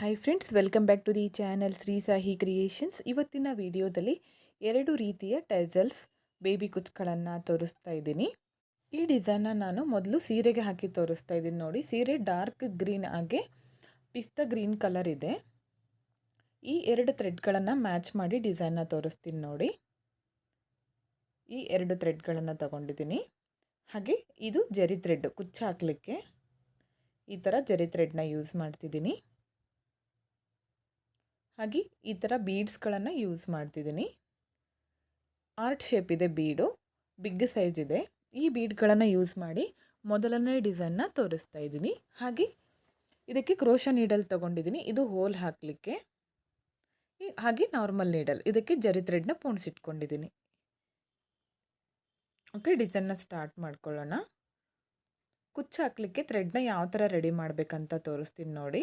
Hi friends welcome back to the channel Sri Sahi creations ಇವತ್ತಿನ ವಿಡಿಯೋದಲ್ಲಿ ಎರಡು ರೀತಿಯ ಟೈಸಲ್ಸ್, ಬೇಬಿ ಕುಚ್ಗಳನ್ನು ತೋರಿಸ್ತಾ ಇದ್ದೀನಿ. ಈ ಡಿಸೈನ್ನ ನಾನು ಮೊದಲು ಸೀರೆಗೆ ಹಾಕಿ ತೋರಿಸ್ತಾ ಇದ್ದೀನಿ ನೋಡಿ. ಸೀರೆ ಡಾರ್ಕ್ ಗ್ರೀನ್ ಹಾಗೆ ಪಿಸ್ತಾ ಗ್ರೀನ್ ಕಲರ್ ಇದೆ. ಈ ಎರಡು ಥ್ರೆಡ್ಗಳನ್ನು ಮ್ಯಾಚ್ ಮಾಡಿ ಡಿಸೈನ್ನ ತೋರಿಸ್ತೀನಿ ನೋಡಿ. ಈ ಎರಡು ಥ್ರೆಡ್ಗಳನ್ನು ತಗೊಂಡಿದ್ದೀನಿ. ಹಾಗೆ ಇದು ಜರಿ ಥ್ರೆಡ್ ಕುಚ್ಚು ಹಾಕಲಿಕ್ಕೆ ಈ ಥರ ಜರಿ ಥ್ರೆಡ್ನ ಯೂಸ್ ಮಾಡ್ತಿದ್ದೀನಿ. ಹಾಗೆ ಈ ಥರ ಬೀಡ್ಸ್ಗಳನ್ನು ಯೂಸ್ ಮಾಡ್ತಿದ್ದೀನಿ. ಆರ್ಟ್ ಶೇಪ್ ಇದೆ ಬೀಡು ಬಿಗ್ ಸೈಜ್ ಇದೆ. ಈ ಬೀಡ್ಗಳನ್ನು ಯೂಸ್ ಮಾಡಿ ಮೊದಲನೇ ಡಿಸೈನ್ನ ತೋರಿಸ್ತಾ ಇದ್ದೀನಿ. ಹಾಗೆ ಇದಕ್ಕೆ ಕ್ರೋಶ ನೀಡಲ್ ತೊಗೊಂಡಿದ್ದೀನಿ. ಇದು ಹೋಲ್ ಹಾಕಲಿಕ್ಕೆ. ಹಾಗೆ ನಾರ್ಮಲ್ ನೀಡಲ್ ಇದಕ್ಕೆ ಜರಿ ಥ್ರೆಡ್ನ ಪೋಣಿಸಿಟ್ಕೊಂಡಿದ್ದೀನಿ ಓಕೆ ಡಿಸೈನ್ನ ಸ್ಟಾರ್ಟ್ ಮಾಡ್ಕೊಳ್ಳೋಣ. ಕುಚ್ಚು ಹಾಕಲಿಕ್ಕೆ ಥ್ರೆಡ್ನ ಯಾವ ಥರ ರೆಡಿ ಮಾಡಬೇಕಂತ ತೋರಿಸ್ತೀನಿ ನೋಡಿ.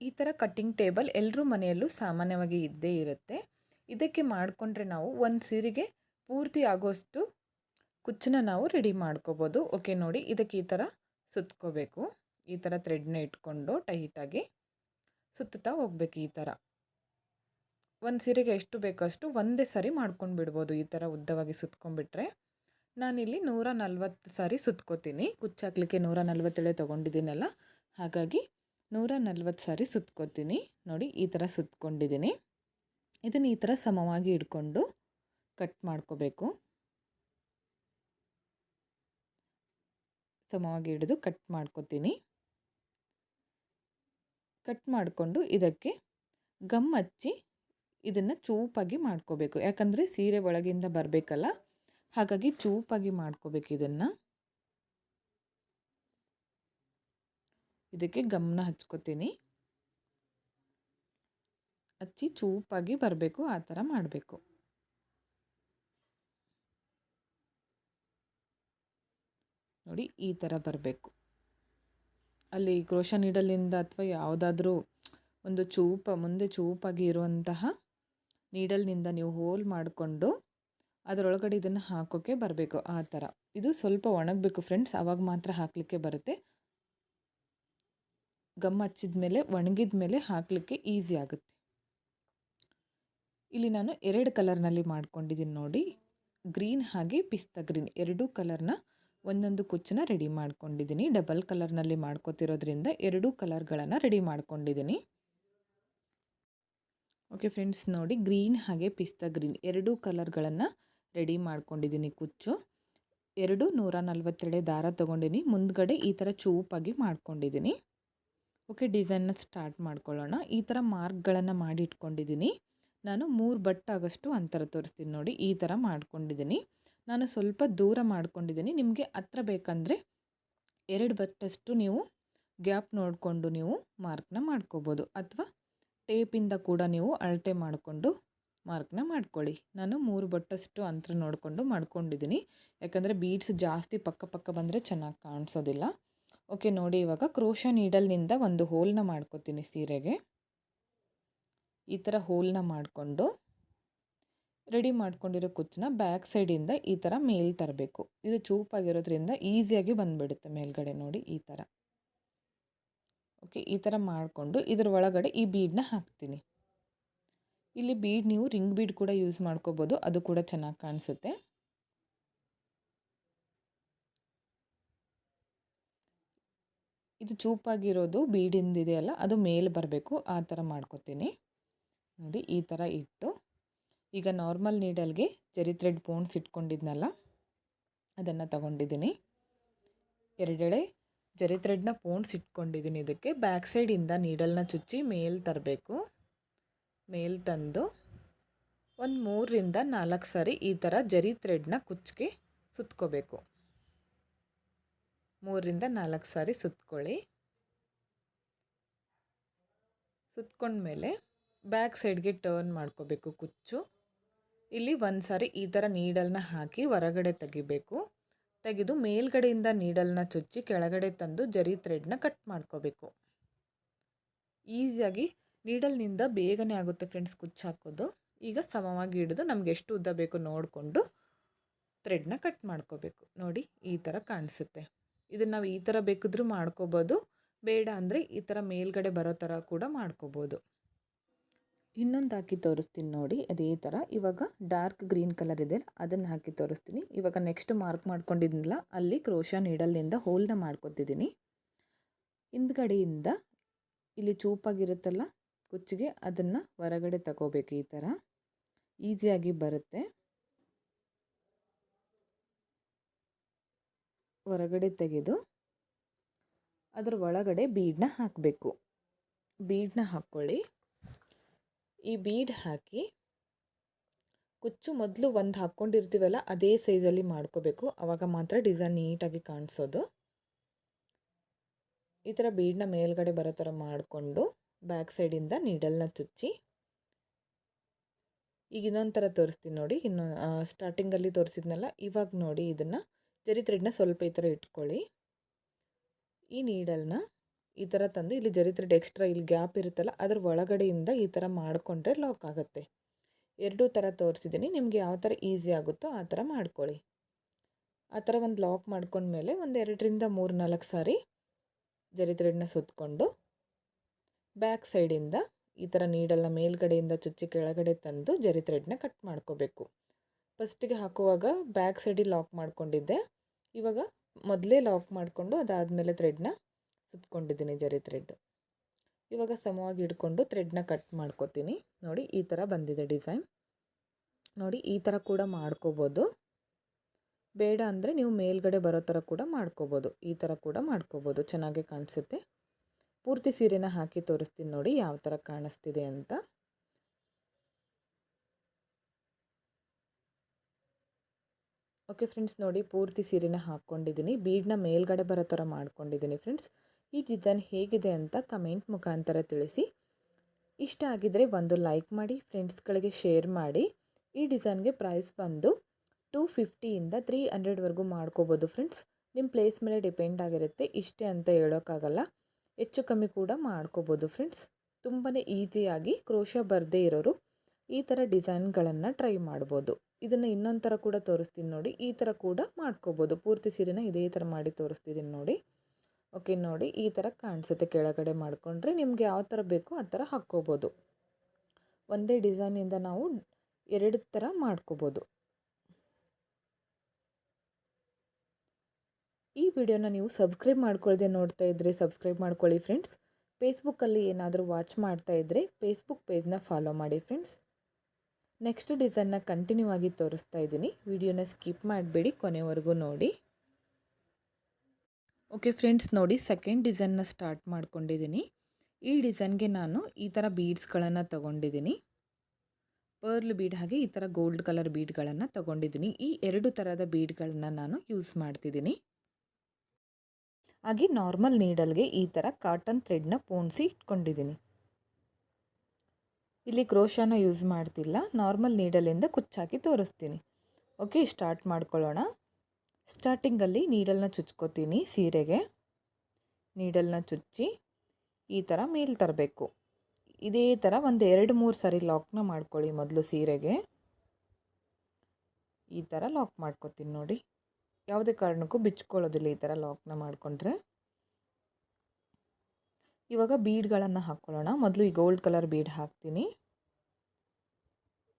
ಈ ಥರ ಕಟ್ಟಿಂಗ್ ಟೇಬಲ್ ಎಲ್ಲರೂ ಮನೆಯಲ್ಲೂ ಸಾಮಾನ್ಯವಾಗಿ ಇದ್ದೇ ಇರುತ್ತೆ. ಇದಕ್ಕೆ ಮಾಡಿಕೊಂಡ್ರೆ ನಾವು ಒಂದು ಸೀರೆಗೆ ಪೂರ್ತಿ ಆಗೋಷ್ಟು ಕುಚ್ಚನ್ನ ನಾವು ರೆಡಿ ಮಾಡ್ಕೋಬೋದು. ಓಕೆ ನೋಡಿ ಇದಕ್ಕೆ ಈ ಥರ ಸುತ್ಕೋಬೇಕು. ಈ ಥರ ಥ್ರೆಡ್ನ ಇಟ್ಕೊಂಡು ಟೈಟಾಗಿ ಸುತ್ತುತ್ತಾ ಹೋಗ್ಬೇಕು ಈ ಥರ ಒಂದು ಸೀರೆಗೆ ಎಷ್ಟು ಬೇಕಷ್ಟು ಒಂದೇ ಸಾರಿ ಮಾಡ್ಕೊಂಡು ಬಿಡ್ಬೋದು ಈ ಥರ ಉದ್ದವಾಗಿ ಸುತ್ಕೊಂಡ್ಬಿಟ್ರೆ. ನಾನಿಲ್ಲಿ ನೂರ ನಲ್ವತ್ತು ಸಾರಿ ಸುತ್ಕೋತೀನಿ. ಕುಚ್ಚಾಕ್ಲಿಕ್ಕೆ ನೂರ ನಲ್ವತ್ತೇಳೆ ತೊಗೊಂಡಿದ್ದೀನಲ್ಲ. ಹಾಗಾಗಿ ನೂರ ನಲ್ವತ್ತು ಸಾರಿ ಸುತ್ಕೋತೀನಿ. ನೋಡಿ, ಈ ಥರ ಸುತ್ಕೊಂಡಿದ್ದೀನಿ. ಇದನ್ನು ಈ ಥರ ಸಮವಾಗಿ ಇಡ್ಕೊಂಡು ಕಟ್ ಮಾಡ್ಕೋಬೇಕು. ಸಮವಾಗಿ ಹಿಡಿದು ಕಟ್ ಮಾಡ್ಕೋತೀನಿ. ಕಟ್ ಮಾಡಿಕೊಂಡು ಇದಕ್ಕೆ ಗಮ್ ಹಚ್ಚಿ ಇದನ್ನು ಚೂಪಾಗಿ ಮಾಡ್ಕೋಬೇಕು. ಯಾಕಂದರೆ ಸೀರೆ ಒಳಗಿಂದ ಬರಬೇಕಲ್ಲ? ಹಾಗಾಗಿ ಚೂಪಾಗಿ ಮಾಡ್ಕೋಬೇಕು ಇದನ್ನು. ಇದಕ್ಕೆ ಗಮನ ಹಚ್ಕೋತೀನಿ. ಹಚ್ಚಿ ಚೂಪಾಗಿ ಬರಬೇಕು, ಆ ಥರ ಮಾಡಬೇಕು. ನೋಡಿ, ಈ ಥರ ಬರಬೇಕು. ಅಲ್ಲಿ ಕ್ರೋಶ ನೀಡಲಿಂದ ಅಥವಾ ಯಾವುದಾದ್ರೂ ಒಂದು ಚೂಪ, ಮುಂದೆ ಚೂಪಾಗಿ ಇರುವಂತಹ ನೀಡಲ್ನಿಂದ ನೀವು ಹೋಲ್ ಮಾಡಿಕೊಂಡು ಅದರೊಳಗಡೆ ಇದನ್ನು ಹಾಕೋಕ್ಕೆ ಬರಬೇಕು, ಆ ಥರ. ಇದು ಸ್ವಲ್ಪ ಒಣಗಬೇಕು ಫ್ರೆಂಡ್ಸ್ ಆವಾಗ ಮಾತ್ರ ಹಾಕಲಿಕ್ಕೆ ಬರುತ್ತೆ. ಗಮ್ ಹಚ್ಚಿದ ಮೇಲೆ, ಒಣಗಿದ ಮೇಲೆ ಹಾಕಲಿಕ್ಕೆ ಈಸಿ ಆಗುತ್ತೆ. ಇಲ್ಲಿ ನಾನು ಎರಡು ಕಲರ್ನಲ್ಲಿ ಮಾಡ್ಕೊಂಡಿದ್ದೀನಿ ನೋಡಿ. ಗ್ರೀನ್ ಹಾಗೆ ಪಿಸ್ತಾ ಗ್ರೀನ್ ಎರಡೂ ಕಲರ್ನ ಒಂದೊಂದು ಕುಚ್ಚನ್ನ ರೆಡಿ ಮಾಡ್ಕೊಂಡಿದ್ದೀನಿ. ಡಬಲ್ ಕಲರ್ನಲ್ಲಿ ಮಾಡ್ಕೋತಿರೋದ್ರಿಂದ ಎರಡೂ ಕಲರ್ಗಳನ್ನು ರೆಡಿ ಮಾಡ್ಕೊಂಡಿದ್ದೀನಿ. ಓಕೆ ಫ್ರೆಂಡ್ಸ್ ನೋಡಿ ಗ್ರೀನ್ ಹಾಗೆ ಪಿಸ್ತಾ ಗ್ರೀನ್ ಎರಡೂ ಕಲರ್ಗಳನ್ನು ರೆಡಿ ಮಾಡ್ಕೊಂಡಿದ್ದೀನಿ ಕುಚ್ಚು. ಎರಡು ನೂರ ನಲ್ವತ್ತೆರಡೆ ದಾರ ತೊಗೊಂಡಿನಿ. ಮುಂದ್ಗಡೆ ಈ ಥರ ಚೂಪಾಗಿ ಮಾಡ್ಕೊಂಡಿದ್ದೀನಿ. ಓಕೆ ಡಿಸೈನ್ನ ಸ್ಟಾರ್ಟ್ ಮಾಡ್ಕೊಳ್ಳೋಣ. ಈ ಥರ ಮಾರ್ಕ್ಗಳನ್ನು ಮಾಡಿ ಇಟ್ಕೊಂಡಿದ್ದೀನಿ ನಾನು ಮೂರು ಬಟ್ಟಾಗಷ್ಟು ಅಂತರ ತೋರಿಸ್ತೀನಿ ನೋಡಿ, ಈ ಥರ ಮಾಡ್ಕೊಂಡಿದ್ದೀನಿ. ನಾನು ಸ್ವಲ್ಪ ದೂರ ಮಾಡ್ಕೊಂಡಿದ್ದೀನಿ. ನಿಮಗೆ ಹತ್ರ ಬೇಕಂದರೆ ಎರಡು ಬಟ್ಟಷ್ಟು ನೀವು ಗ್ಯಾಪ್ ನೋಡಿಕೊಂಡು ನೀವು ಮಾರ್ಕ್ನ ಮಾಡ್ಕೋಬೋದು. ಅಥವಾ ಟೇಪಿಂದ ಕೂಡ ನೀವು ಅಳತೆ ಮಾಡಿಕೊಂಡು ಮಾರ್ಕ್ನ ಮಾಡ್ಕೊಳ್ಳಿ. ನಾನು ಮೂರು ಬಟ್ಟಷ್ಟು ಅಂತರ ನೋಡಿಕೊಂಡು ಮಾಡ್ಕೊಂಡಿದ್ದೀನಿ. ಯಾಕಂದರೆ ಬೀಡ್ಸ್ ಜಾಸ್ತಿ ಪಕ್ಕ ಪಕ್ಕ ಬಂದರೆ ಚೆನ್ನಾಗಿ ಕಾಣಿಸೋದಿಲ್ಲ. ಓಕೆ, ನೋಡಿ ಇವಾಗ ಕ್ರೋಶ ನೀಡಲ್ನಿಂದ ಒಂದು ಹೋಲ್ನ ಮಾಡ್ಕೋತೀನಿ ಸೀರೆಗೆ. ಈ ಥರ ಹೋಲ್ನ ಮಾಡಿಕೊಂಡು ರೆಡಿ ಮಾಡ್ಕೊಂಡಿರೋ ಕುಚ್ಚನ್ನ ಬ್ಯಾಕ್ ಸೈಡಿಂದ ಈ ಥರ ಮೇಲ್ ತರಬೇಕು. ಇದು ಚೂಪಾಗಿರೋದ್ರಿಂದ ಈಸಿಯಾಗಿ ಬಂದುಬಿಡುತ್ತೆ ಮೇಲ್ಗಡೆ ನೋಡಿ ಈ ಥರ. ಓಕೆ, ಈ ಥರ ಮಾಡಿಕೊಂಡು ಇದರ ಒಳಗಡೆ ಈ ಬೀಡನ್ನ ಹಾಕ್ತೀನಿ. ಇಲ್ಲಿ ಬೀಡ್ ನೀವು ರಿಂಗ್ ಬೀಡ್ ಕೂಡ ಯೂಸ್ ಮಾಡ್ಕೋಬೋದು, ಅದು ಕೂಡ ಚೆನ್ನಾಗಿ ಕಾಣಿಸುತ್ತೆ. ಇದು ಚೂಪಾಗಿರೋದು ಬೀಡಿಂದಿದೆಯಲ್ಲ ಅದು ಮೇಲೆ ಬರಬೇಕು. ಆ ಥರ ಮಾಡ್ಕೋತೀನಿ. ನೋಡಿ, ಈ ಥರ ಇಟ್ಟು. ಈಗ ನಾರ್ಮಲ್ ನೀಡಲ್ಗೆ ಜರಿ ಥ್ರೆಡ್ ಪೋಣ್ಸ್ ಇಟ್ಕೊಂಡಿದ್ನಲ್ಲ, ಅದನ್ನು ತಗೊಂಡಿದ್ದೀನಿ. ಎರಡೆಳೆ ಜರಿ ಥ್ರೆಡ್ನ ಪೋಣ್ಸ್ ಇಟ್ಕೊಂಡಿದ್ದೀನಿ ಇದಕ್ಕೆ. ಬ್ಯಾಕ್ ಸೈಡಿಂದ ನೀಡಲ್ನ ಚುಚ್ಚಿ ಮೇಲೆ ತರಬೇಕು. ಮೇಲೆ ತಂದು ಒಂದು ಮೂರರಿಂದ ನಾಲ್ಕು ಸಾರಿ ಈ ಥರ ಜರಿ ಥ್ರೆಡ್ನ ಕುಚ್ಚಿಗೆ ಸುತ್ಕೋಬೇಕು. ಮೂರರಿಂದ ನಾಲ್ಕು ಸಾರಿ ಸುತ್ಕೊಳ್ಳಿ. ಸುತ್ಕೊಂಡ್ಮೇಲೆ ಬ್ಯಾಕ್ ಸೈಡ್ಗೆ ಟರ್ನ್ ಮಾಡ್ಕೋಬೇಕು ಕುಚ್ಚು. ಇಲ್ಲಿ ಒಂದು ಸಾರಿ ಈ ಥರ ನೀಡಲ್ನ ಹಾಕಿ ಹೊರಗಡೆ ತೆಗಿಬೇಕು. ತೆಗೆದು ಮೇಲ್ಗಡೆಯಿಂದ ನೀಡಲ್ನ ಚುಚ್ಚಿ ಕೆಳಗಡೆ ತಂದು ಜರಿ ಥ್ರೆಡ್ನ ಕಟ್ ಮಾಡ್ಕೋಬೇಕು. ಈಸಿಯಾಗಿ ನೀಡಲ್ನಿಂದ ಬೇಗನೆ ಆಗುತ್ತೆ ಫ್ರೆಂಡ್ಸ್ ಕುಚ್ಚು ಹಾಕೋದು. ಈಗ ಸಮವಾಗಿ ಹಿಡಿದು ನಮ್ಗೆ ಎಷ್ಟು ಉದ್ದ ಬೇಕು ನೋಡಿಕೊಂಡು ಥ್ರೆಡ್ನ ಕಟ್ ಮಾಡ್ಕೋಬೇಕು. ನೋಡಿ ಈ ಥರ ಕಾಣಿಸುತ್ತೆ. ಇದನ್ನು ನಾವು ಈ ಥರ ಬೇಕಿದ್ರೂ ಮಾಡ್ಕೋಬೋದು. ಬೇಡ ಅಂದರೆ ಈ ಥರ ಮೇಲ್ಗಡೆ ಬರೋ ಥರ ಕೂಡ ಮಾಡ್ಕೋಬೋದು. ಇನ್ನೊಂದು ಹಾಕಿ ತೋರಿಸ್ತೀನಿ ನೋಡಿ, ಅದೇ ಥರ ಇವಾಗ ಡಾರ್ಕ್ ಗ್ರೀನ್ ಕಲರ್ ಇದೆ ಅದನ್ನು ಹಾಕಿ ತೋರಿಸ್ತೀನಿ. ಇವಾಗ ನೆಕ್ಸ್ಟ್ ಮಾರ್ಕ್ ಮಾಡ್ಕೊಂಡಿದ್ನಲ್ಲ, ಅಲ್ಲಿ ಕ್ರೋಶ ನೀಡಲ್ನಿಂದ ಹೋಲ್ನ ಮಾಡ್ಕೊತಿದ್ದೀನಿ ಹಿಂದ್ಗಡೆಯಿಂದ ಇಲ್ಲಿ ಚೂಪಾಗಿರುತ್ತಲ್ಲ, ಕುಚ್ಚಿಗೆ ಅದನ್ನು ಹೊರಗಡೆ ತಗೋಬೇಕು ಈ ಥರ ಈಸಿಯಾಗಿ ಬರುತ್ತೆ. ಹೊರಗಡೆ ತೆಗೆದು ಅದರ ಒಳಗಡೆ ಬೀಡನ್ನ ಹಾಕಬೇಕು. ಬೀಡನ್ನ ಹಾಕ್ಕೊಳ್ಳಿ. ಈ ಬೀಡ್ ಹಾಕಿ ಕುಚ್ಚು ಮೊದಲು ಒಂದು ಹಾಕ್ಕೊಂಡಿರ್ತೀವಲ್ಲ ಅದೇ ಸೈಜಲ್ಲಿ ಮಾಡ್ಕೋಬೇಕು. ಆವಾಗ ಮಾತ್ರ ಡಿಸೈನ್ ನೀಟಾಗಿ ಕಾಣಿಸೋದು. ಈ ಥರ ಬೀಡನ್ನ ಮೇಲ್ಗಡೆ ಬರೋ ಥರ ಮಾಡಿಕೊಂಡು ಬ್ಯಾಕ್ ಸೈಡಿಂದ ನೀಡಲ್ನ ಚುಚ್ಚಿ ಈಗ ಇನ್ನೊಂದು ಥರ ತೋರಿಸ್ತೀನಿ ನೋಡಿ. ಇನ್ನು ಸ್ಟಾರ್ಟಿಂಗಲ್ಲಿ ತೋರಿಸಿದ್ನಲ್ಲ, ಇವಾಗ ನೋಡಿ ಇದನ್ನು ಜರಿ ಥ್ರೆಡ್ನ ಸ್ವಲ್ಪ ಈ ಥರ ಇಟ್ಕೊಳ್ಳಿ. ಈ ನೀಡಲ್ನ ಈ ಥರ ತಂದು ಇಲ್ಲಿ ಜರಿ ಥ್ರೆಡ್ ಎಕ್ಸ್ಟ್ರಾ ಇಲ್ಲಿ ಗ್ಯಾಪ್ ಇರುತ್ತಲ್ಲ ಅದ್ರ ಒಳಗಡೆಯಿಂದ ಈ ಥರ ಮಾಡಿಕೊಂಡ್ರೆ ಲಾಕ್ ಆಗುತ್ತೆ. ಎರಡೂ ಥರ ತೋರಿಸಿದ್ದೀನಿ. ನಿಮಗೆ ಯಾವ ಥರ ಈಸಿ ಆಗುತ್ತೋ ಆ ಥರ ಮಾಡ್ಕೊಳ್ಳಿ. ಆ ಥರ ಒಂದು ಲಾಕ್ ಮಾಡ್ಕೊಂಡ್ಮೇಲೆ ಒಂದು ಎರಡರಿಂದ ಮೂರು ನಾಲ್ಕು ಸಾರಿ ಜರಿ ಥ್ರೆಡ್ನ ಸುತ್ತಕೊಂಡು ಬ್ಯಾಕ್ ಸೈಡಿಂದ ಈ ಥರ ನೀಡಲ್ಲ ಮೇಲ್ಗಡೆಯಿಂದ ಚುಚ್ಚಿ ಕೆಳಗಡೆ ತಂದು ಜರಿ ಥ್ರೆಡ್ನ ಕಟ್ ಮಾಡ್ಕೋಬೇಕು. ಫಸ್ಟಿಗೆ ಹಾಕುವಾಗ ಬ್ಯಾಕ್ ಸೈಡಿಗೆ ಲಾಕ್ ಮಾಡ್ಕೊಂಡಿದ್ದೆ. ಇವಾಗ ಮೊದಲೇ ಲಾಕ್ ಮಾಡಿಕೊಂಡು ಅದಾದಮೇಲೆ ಥ್ರೆಡ್ನ ಸುತ್ಕೊಂಡಿದ್ದೀನಿ ಜರಿ ಥ್ರೆಡ್ ಇವಾಗ ಸಮವಾಗಿ ಇಟ್ಕೊಂಡು ಥ್ರೆಡ್ನ ಕಟ್ ಮಾಡ್ಕೋತೀನಿ. ನೋಡಿ, ಈ ಥರ ಬಂದಿದೆ ಡಿಸೈನ್ ನೋಡಿ, ಈ ಥರ ಕೂಡ ಮಾಡ್ಕೋಬೋದು. ಬೇಡ ಅಂದರೆ ನೀವು ಮೇಲ್ಗಡೆ ಬರೋ ಥರ ಕೂಡ ಮಾಡ್ಕೋಬೋದು. ಈ ಥರ ಕೂಡ ಮಾಡ್ಕೋಬೋದು. ಚೆನ್ನಾಗಿ ಕಾಣಿಸುತ್ತೆ. ಪೂರ್ತಿ ಸೀರೆನ ಹಾಕಿ ತೋರಿಸ್ತೀನಿ ನೋಡಿ, ಯಾವ ಥರ ಕಾಣಿಸ್ತಿದೆ ಅಂತ. ಓಕೆ ಫ್ರೆಂಡ್ಸ್ ನೋಡಿ ಪೂರ್ತಿ ಸೀರೆನ ಹಾಕ್ಕೊಂಡಿದ್ದೀನಿ ಬೀಡ್ನ ಮೇಲ್ಗಡೆ ಬರೋ ಥರ ಮಾಡ್ಕೊಂಡಿದ್ದೀನಿ ಫ್ರೆಂಡ್ಸ್ ಈ ಡಿಸೈನ್ ಹೇಗಿದೆ ಅಂತ ಕಮೆಂಟ್ ಮುಖಾಂತರ ತಿಳಿಸಿ. ಇಷ್ಟ ಆಗಿದರೆ ಒಂದು ಲೈಕ್ ಮಾಡಿ ಫ್ರೆಂಡ್ಸ್ಗಳಿಗೆ ಶೇರ್ ಮಾಡಿ. ಈ ಡಿಸೈನ್ಗೆ ಪ್ರೈಸ್ ಬಂದು ಟೂ ಫಿಫ್ಟಿಯಿಂದ ತ್ರೀ ಹಂಡ್ರೆಡ್ವರೆಗೂ ಮಾಡ್ಕೋಬೋದು ಫ್ರೆಂಡ್ಸ್ ನಿಮ್ಮ ಪ್ಲೇಸ್ ಮೇಲೆ ಡಿಪೆಂಡ್ ಆಗಿರುತ್ತೆ. ಇಷ್ಟೇ ಅಂತ ಹೇಳೋಕ್ಕಾಗಲ್ಲ. ಹೆಚ್ಚು ಕಮ್ಮಿ ಕೂಡ ಮಾಡ್ಕೋಬೋದು ಫ್ರೆಂಡ್ಸ್ ತುಂಬಾ ಈಸಿಯಾಗಿ ಕ್ರೋಶ ಬರದೇ ಇರೋರು ಈ ಥರ ಡಿಸೈನ್ಗಳನ್ನು ಟ್ರೈ ಮಾಡ್ಬೋದು. ಇದನ್ನು ಇನ್ನೊಂದು ಥರ ಕೂಡ ತೋರಿಸ್ತೀನಿ ನೋಡಿ. ಈ ಥರ ಕೂಡ ಮಾಡ್ಕೋಬೋದು. ಪೂರ್ತಿ ಸೀರೆನ ಇದೇ ಥರ ಮಾಡಿ ತೋರಿಸ್ತಿದ್ದೀನಿ ನೋಡಿ. ಓಕೆ ನೋಡಿ ಈ ಥರ ಕಾಣಿಸುತ್ತೆ ಕೆಳಗಡೆ ಮಾಡಿಕೊಂಡ್ರೆ. ನಿಮಗೆ ಯಾವ ಥರ ಬೇಕೋ ಆ ಥರ ಹಾಕ್ಕೋಬೋದು. ಒಂದೇ ಡಿಸೈನಿಂದ ನಾವು ಎರಡು ಥರ ಮಾಡ್ಕೋಬೋದು. ಈ ವಿಡಿಯೋನ ನೀವು ಸಬ್ಸ್ಕ್ರೈಬ್ ಮಾಡ್ಕೊಳ್ಳದೆ ನೋಡ್ತಾ ಇದ್ದರೆ ಸಬ್ಸ್ಕ್ರೈಬ್ ಮಾಡ್ಕೊಳ್ಳಿ ಫ್ರೆಂಡ್ಸ್. ಫೇಸ್ಬುಕ್ಕಲ್ಲಿ ಏನಾದರೂ ವಾಚ್ ಮಾಡ್ತಾ ಇದ್ದರೆ ಫೇಸ್ಬುಕ್ ಪೇಜ್ನ ಫಾಲೋ ಮಾಡಿ ಫ್ರೆಂಡ್ಸ್. ನೆಕ್ಸ್ಟ್ ಡಿಸೈನ್ನ ಕಂಟಿನ್ಯೂ ಆಗಿ ತೋರಿಸ್ತಾ ಇದ್ದೀನಿ. ವಿಡಿಯೋನ ಸ್ಕಿಪ್ ಮಾಡಬೇಡಿ, ಕೊನೆವರೆಗೂ ನೋಡಿ. ಓಕೆ ಫ್ರೆಂಡ್ಸ್ ನೋಡಿ ಸೆಕೆಂಡ್ ಡಿಸೈನ್ನ ಸ್ಟಾರ್ಟ್ ಮಾಡ್ಕೊಂಡಿದ್ದೀನಿ. ಈ ಡಿಸೈನ್ಗೆ ನಾನು ಈ ಥರ ಬೀಡ್ಸ್ಗಳನ್ನು ತೊಗೊಂಡಿದ್ದೀನಿ. ಪರ್ಲ್ ಬೀಡ್ ಹಾಗೆ ಈ ಥರ ಗೋಲ್ಡ್ ಕಲರ್ ಬೀಡ್ಗಳನ್ನು ತೊಗೊಂಡಿದ್ದೀನಿ. ಈ ಎರಡು ಥರದ ಬೀಡ್ಗಳನ್ನ ನಾನು ಯೂಸ್ ಮಾಡ್ತಿದ್ದೀನಿ. ಹಾಗೆ ನಾರ್ಮಲ್ ನೀಡಲ್ಗೆ ಈ ಥರ ಕಾಟನ್ ಥ್ರೆಡ್ನ ಪೋಣಿಸಿ ಇಟ್ಕೊಂಡಿದ್ದೀನಿ. ಇಲ್ಲಿ ಕ್ರೋಶಾನ ಯೂಸ್ ಮಾಡ್ತಿಲ್ಲ. ನಾರ್ಮಲ್ ನೀಡಲಿಂದ ಕುಚ್ಚಾಕಿ ತೋರಿಸ್ತೀನಿ. ಓಕೆ ಸ್ಟಾರ್ಟ್ ಮಾಡ್ಕೊಳ್ಳೋಣ. ಸ್ಟಾರ್ಟಿಂಗಲ್ಲಿ ನೀಡಲ್ನ ಚುಚ್ಕೋತೀನಿ ಸೀರೆಗೆ. ನೀಡಲ್ನ ಚುಚ್ಚಿ ಈ ಥರ ಮೇಲೆ ತರಬೇಕು. ಇದೇ ಥರ ಒಂದು ಎರಡು ಮೂರು ಸಾರಿ ಲಾಕ್ನ ಮಾಡ್ಕೊಳ್ಳಿ ಮೊದಲು ಸೀರೆಗೆ. ಈ ಥರ ಲಾಕ್ ಮಾಡ್ಕೋತೀನಿ ನೋಡಿ. ಯಾವುದೇ ಕಾರಣಕ್ಕೂ ಬಿಚ್ಕೊಳ್ಳೋದಿಲ್ಲ ಈ ಥರ ಲಾಕ್ನ ಮಾಡಿಕೊಂಡ್ರೆ. ಇವಾಗ ಬೀಡ್ಗಳನ್ನು ಹಾಕ್ಕೊಳ್ಳೋಣ ಮೊದಲು ಈ ಗೋಲ್ಡ್ ಕಲರ್ ಬೀಡ್ ಹಾಕ್ತೀನಿ.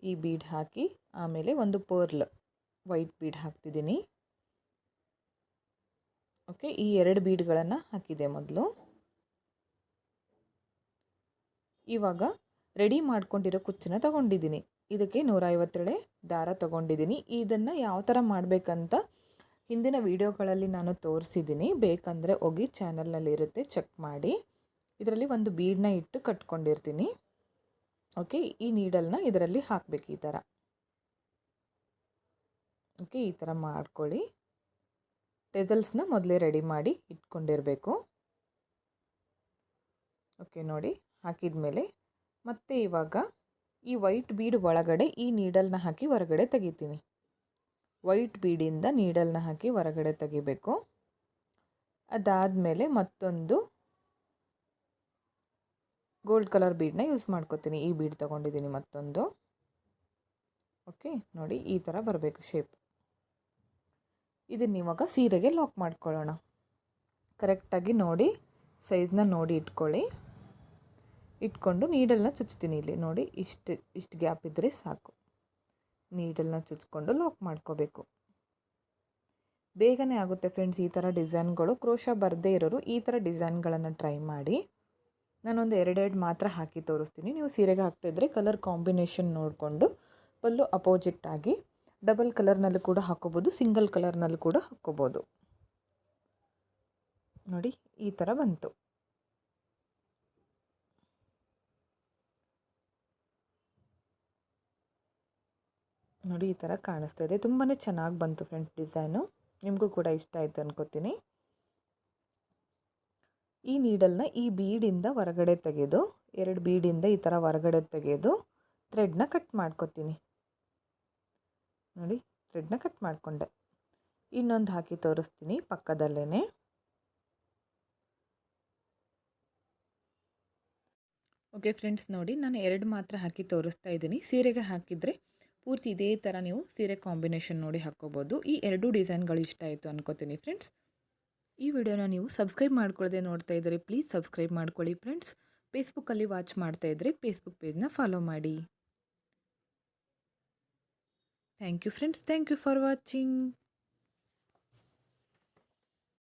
ಈ ಬೀಡ್ ಹಾಕಿ ಆಮೇಲೆ ಒಂದು ಪರ್ಲ್ ವೈಟ್ ಬೀಡ್ ಹಾಕ್ತಿದ್ದೀನಿ. ಓಕೆ, ಈ ಎರಡು ಬೀಡ್ಗಳನ್ನು ಹಾಕಿದೆ ಮೊದಲು. ಇವಾಗ ರೆಡಿ ಮಾಡ್ಕೊಂಡಿರೋ ಕುಚ್ಚನ್ನ ತಗೊಂಡಿದ್ದೀನಿ. ಇದಕ್ಕೆ ನೂರೈವತ್ತೆಳೆ ದಾರ ತಗೊಂಡಿದ್ದೀನಿ. ಇದನ್ನು ಯಾವ ಥರ ಮಾಡಬೇಕಂತ ಹಿಂದಿನ ವೀಡಿಯೋಗಳಲ್ಲಿ ನಾನು ತೋರಿಸಿದ್ದೀನಿ. ಬೇಕಂದರೆ ಹೋಗಿ ಚಾನಲ್ನಲ್ಲಿರುತ್ತೆ ಚೆಕ್ ಮಾಡಿ. ಇದರಲ್ಲಿ ಒಂದು ಬೀಡನ್ನ ಇಟ್ಟು ಕಟ್ಕೊಂಡಿರ್ತೀನಿ. ಓಕೆ, ಈ ನೀಡಲ್ನ ಇದರಲ್ಲಿ ಹಾಕಬೇಕು ಈ ಥರ. ಓಕೆ, ಈ ಥರ ಮಾಡ್ಕೊಳ್ಳಿ. ಟೆಸಲ್ಸ್ನ ಮೊದಲೇ ರೆಡಿ ಮಾಡಿ ಇಟ್ಕೊಂಡಿರಬೇಕು. ಓಕೆ, ನೋಡಿ ಹಾಕಿದ ಮೇಲೆ ಮತ್ತೆ ಇವಾಗ ಈ ವೈಟ್ ಬೀಡ್ ಒಳಗಡೆ ಈ ನೀಡಲ್ನ ಹಾಕಿ ಹೊರಗಡೆ ತೆಗಿತೀನಿ. ವೈಟ್ ಬೀಡಿಂದ ನೀಡಲ್ನ ಹಾಕಿ ಹೊರಗಡೆ ತೆಗಿಬೇಕು. ಅದಾದಮೇಲೆ ಮತ್ತೊಂದು ಗೋಲ್ಡ್ ಕಲರ್ ಬೀಡನ್ನ ಯೂಸ್ ಮಾಡ್ಕೋತೀನಿ. ಈ ಬೀಡ್ ತೊಗೊಂಡಿದ್ದೀನಿ ಮತ್ತೊಂದು. ಓಕೆ ನೋಡಿ ಈ ಥರ ಬರಬೇಕು ಶೇಪ್ ಇದನ್ನ ಇವಾಗ ಸೀರೆಗೆ ಲಾಕ್ ಮಾಡ್ಕೊಳ್ಳೋಣ. ಕರೆಕ್ಟಾಗಿ ನೋಡಿ ಸೈಜ್ನ ನೋಡಿ ಇಟ್ಕೊಳ್ಳಿ. ಇಟ್ಕೊಂಡು ನೀಡಲ್ನ ಚುಚ್ತೀನಿ ಇಲ್ಲಿ. ನೋಡಿ ಇಷ್ಟು ಇಷ್ಟು ಗ್ಯಾಪ್ ಇದ್ದರೆ ಸಾಕು. ನೀಡಲ್ನ ಚುಚ್ಕೊಂಡು ಲಾಕ್ ಮಾಡ್ಕೋಬೇಕು. ಬೇಗನೆ ಆಗುತ್ತೆ ಫ್ರೆಂಡ್ಸ್ ಈ ಥರ ಡಿಸೈನ್ಗಳು ಕ್ರೋಶ ಬರದೇ ಇರೋರು ಈ ಥರ ಡಿಸೈನ್ಗಳನ್ನು ಟ್ರೈ ಮಾಡಿ. ನಾನೊಂದು ಎರಡೆರಡು ಮಾತ್ರ ಹಾಕಿ ತೋರಿಸ್ತೀನಿ. ನೀವು ಸೀರೆಗೆ ಹಾಕ್ತಾಯಿದ್ರೆ ಕಲರ್ ಕಾಂಬಿನೇಷನ್ ನೋಡಿಕೊಂಡು ಪಲ್ಲು ಅಪೋಸಿಟ್ ಆಗಿ ಡಬಲ್ ಕಲರ್ನಲ್ಲಿ ಕೂಡ ಹಾಕೋಬೋದು ಸಿಂಗಲ್ ಕಲರ್ನಲ್ಲಿ ಕೂಡ ಹಾಕ್ಕೋಬೋದು ನೋಡಿ, ಈ ಥರ ಬಂತು. ನೋಡಿ, ಈ ಥರ ಕಾಣಿಸ್ತಾ ಇದೆ. ತುಂಬಾ ಚೆನ್ನಾಗಿ ಬಂತು ಫ್ರೆಂಡ್ಸ್ ಡಿಸೈನು. ನಿಮಗೂ ಕೂಡ ಇಷ್ಟ ಆಯಿತು ಅನ್ಕೋತೀನಿ. ಈ ನೀಡಲ್ನ ಈ ಬೀಡಿಂದ ಹೊರಗಡೆ ತೆಗೆದು, ಎರಡು ಬೀಡಿಂದ ಈ ಥರ ಹೊರಗಡೆ ತೆಗೆದು ಥ್ರೆಡ್ನ ಕಟ್ ಮಾಡ್ಕೊತೀನಿ. ನೋಡಿ ಥ್ರೆಡ್ನ ಕಟ್ ಮಾಡಿಕೊಂಡೆ. ಇನ್ನೊಂದು ಹಾಕಿ ತೋರಿಸ್ತೀನಿ ಪಕ್ಕದಲ್ಲೇ ಓಕೆ ಫ್ರೆಂಡ್ಸ್ ನೋಡಿ ನಾನು ಎರಡು ಮಾತ್ರ ಹಾಕಿ ತೋರಿಸ್ತಾ ಇದ್ದೀನಿ. ಸೀರೆಗೆ ಹಾಕಿದರೆ ಪೂರ್ತಿ ಇದೇ ಥರ ನೀವು ಸೀರೆ ಕಾಂಬಿನೇಷನ್ ನೋಡಿ ಹಾಕ್ಕೋಬೋದು. ಈ ಎರಡೂ ಡಿಸೈನ್ಗಳು ಇಷ್ಟ ಆಯಿತು ಅನ್ಕೋತೀನಿ ಫ್ರೆಂಡ್ಸ್ ಈ ವಿಡಿಯೋನ ನೀವು ಸಬ್ಸ್ಕ್ರೈಬ್ ಮಾಡ್ಕೊಳ್ಳದೆ ನೋಡ್ತಾ ಇದ್ದರೆ ಪ್ಲೀಸ್ ಸಬ್ಸ್ಕ್ರೈಬ್ ಮಾಡ್ಕೊಳ್ಳಿ ಫ್ರೆಂಡ್ಸ್. ಫೇಸ್ಬುಕ್ಕಲ್ಲಿ ವಾಚ್ ಮಾಡ್ತಾ ಇದ್ದರೆ ಫೇಸ್ಬುಕ್ ಪೇಜ್ನ ಫಾಲೋ ಮಾಡಿ. Thank you friends. Thank you for watching.